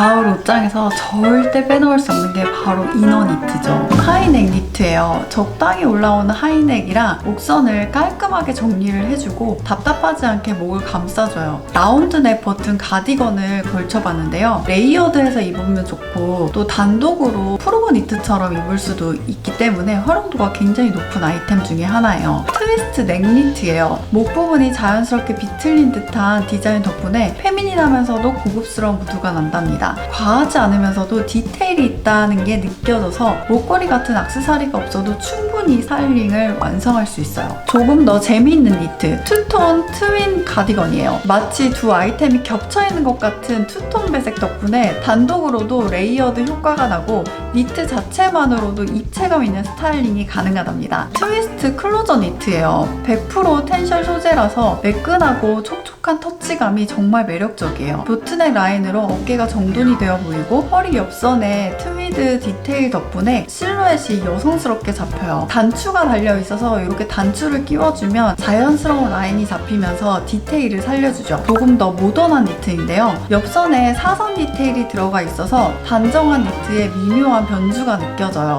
가을 옷장에서 절대 빼놓을 수 없는 게 바로 이너 니트죠. 하이넥 니트예요. 적당히 올라오는 하이넥이랑 목선을 깔끔하게 정리를 해주고 답답하지 않게 목을 감싸줘요. 라운드넥 버튼 가디건을 걸쳐봤는데요. 레이어드해서 입으면 좋고 또 단독으로 프로버 니트처럼 입을 수도 있기 때문에 활용도가 굉장히 높은 아이템 중에 하나예요. 트위스트 넥 니트예요. 목 부분이 자연스럽게 비틀린 듯한 디자인 덕분에 페미닌하면서도 고급스러운 무드가 난답니다. 과하지 않으면서도 디테일이 있다는 게 느껴져서 목걸이 같은 악세사리가 없어도 충분히 스타일링을 완성할 수 있어요. 조금 더 재미있는 니트, 투톤 트윈 가디건이에요. 마치 두 아이템이 겹쳐 있는 것 같은 투톤 배색 덕분에 단독으로도 레이어드 효과가 나고 니트 자체만으로도 입체감 있는 스타일링이 가능하답니다. 트위스트 클로저 니트예요. 100% 텐션 소재라서 매끈하고 촉촉한 터치감이 정말 매력적이에요. 보트넥 라인으로 어깨가 정돈이 되어 보이고 허리 옆선에 트위드 디테일 덕분에 실루엣이 여성스럽게 잡혀요. 단추가 달려 있어서 이렇게 단추를 끼워주면 자연스러운 라인이 잡히면서 디테일을 살려주죠. 조금 더 모던한 니트인데요. 옆선에 사선 디테일이 들어가 있어서 단정한 니트의 미묘한 변주가 느껴져요.